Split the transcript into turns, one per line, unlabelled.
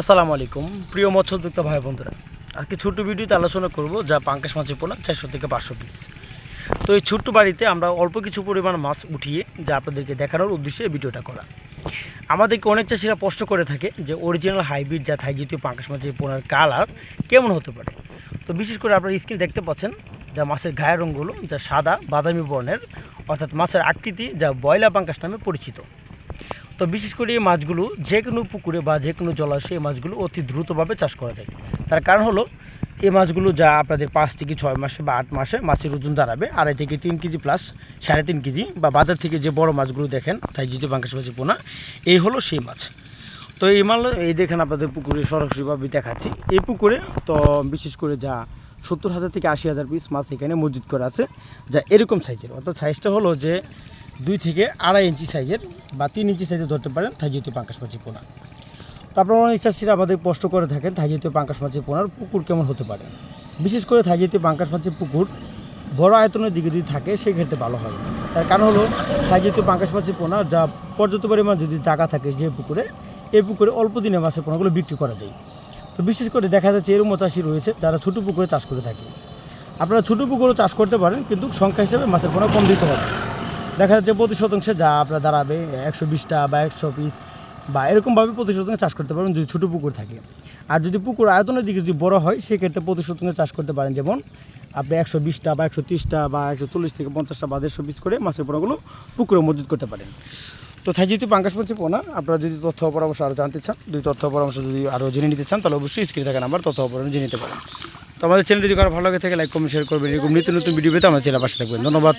আসসালামু আলাইকুম। প্রিয় মৎস্যদ্যোক্তা ভাই বন্ধুরা, আজকে ছোট্ট ভিডিওতে আলোচনা করব যা পাঙ্কাশ মাছের পোনা চারশো থেকে পাঁচশো পিস তো এই ছোট্ট বাড়িতে আমরা অল্প কিছু পরিমাণ মাছ উঠিয়ে যা আপনাদেরকে দেখানোর উদ্দেশ্যে ভিডিওটা করা। আমাদেরকে অনেক চাষিরা প্রশ্ন করে থাকে যে অরিজিনাল হাইব্রিড যা থাই জাতীয় পাঙ্কাশ মাছের পোনার কালার কেমন হতে পারে? তো বিশেষ করে আপনারা স্ক্রিন দেখতে পাচ্ছেন যা মাছের গায়ের রঙগুলো যা সাদা বাদামি বর্ণের, অর্থাৎ মাছের আকৃতি যা বয়লা পাঙ্কাশ নামে পরিচিত। তো বিশেষ করে এই মাছগুলো যে কোনো পুকুরে বা যে কোনো জলাশয়ে মাছগুলো অতি দ্রুতভাবে চাষ করা যায়। তার কারণ হলো, এই মাছগুলো যা আপনাদের পাঁচ থেকে ছয় মাসে বা আট মাসে মাছের ওজন দাঁড়াবে, আড়াই থেকে তিন কেজি প্লাস সাড়ে তিন কেজি বা বাজার থেকে যে বড় মাছগুলো দেখেন, তাই যদি পাঙ্কাশ মাছের পোনা, এই হলো সেই মাছ। তো এই মাল, এই দেখেন আপনাদের পুকুরে সরাসরিভাবে দেখাচ্ছি। এই পুকুরে তো বিশেষ করে যা সত্তর হাজার থেকে আশি হাজার পিস মাছ এখানে মজুদ করা আছে, যা এরকম সাইজের অর্থাৎ সাইজটা হলো যে দুই থেকে আড়াই ইঞ্চি সাইজের বা তিন ইঞ্চি সাইজের ধরতে পারেন থাইজিত পাঙ্কাশ মাছের পোনা। তো আপনারা অনেক চাষিরা আমাদের প্রশ্ন করে থাকেন থাইজিত পাঙ্কাশ মাছের পোনার পুকুর কেমন হতে পারে? বিশেষ করে থাইজিত পাঙ্কাশ মাছের পুকুর বড় আয়তনের দিকে যদি থাকে সেক্ষেত্রে ভালো হয়। তার কারণ হলো থাইজিত পাঙ্কাশ মাছের পোনা যা পর্যাপ্ত পরিমাণ যদি জায়গা থাকে যে পুকুরে, এই পুকুরে অল্প দিনে মাছের পোনাগুলো বিক্রি করা যায়। তো বিশেষ করে দেখা যাচ্ছে এরকম চাষি রয়েছে যারা ছোটো পুকুরে চাষ করে থাকে। আপনারা ছোটো পুকুরও চাষ করতে পারেন কিন্তু সংখ্যা হিসেবে মাছের পোনা কম দিতে হবে। দেখা যাচ্ছে প্রতি শতাংশে যা আপনার দাঁড়াবে, একশো বিশটা বা একশো পিস বা এরকমভাবে প্রতি শতাংশে চাষ করতে পারেন যদি ছোটো পুকুর থাকে। আর যদি পুকুর আয়তনের দিকে যদি বড় হয়, সেক্ষেত্রে প্রতি শতাংশে চাষ করতে পারেন। যেমন আপনি একশো বিশটা বা একশো তিরিশটা বা একশো চল্লিশ থেকে পঞ্চাশটা বা দেড়শো পিস করে মাছের পোনাগুলো পুকুরে মজুত করতে পারেন। তো তাই যেহেতু পাঙ্কাশ মাছের পোনা, আপনারা যদি তথ্য পরামর্শ আরও জানতে চান, যদি তথ্য পরামর্শ যদি আরও জেনে নিতে চান, তাহলে অবশ্যই স্ক্রিনে থাকা নাম্বার তথ্য পরামর্শ জেনে নিতে পারেন। তো আমাদের চ্যানেল যদি কারও ভালো লাগে থাকে লাইক কমেন্ট শেয়ার করবেন। এরকম নিত্য নতুন ভিডিও পেতে আমাদের চ্যানেল পাশে থাকবেন। ধন্যবাদ।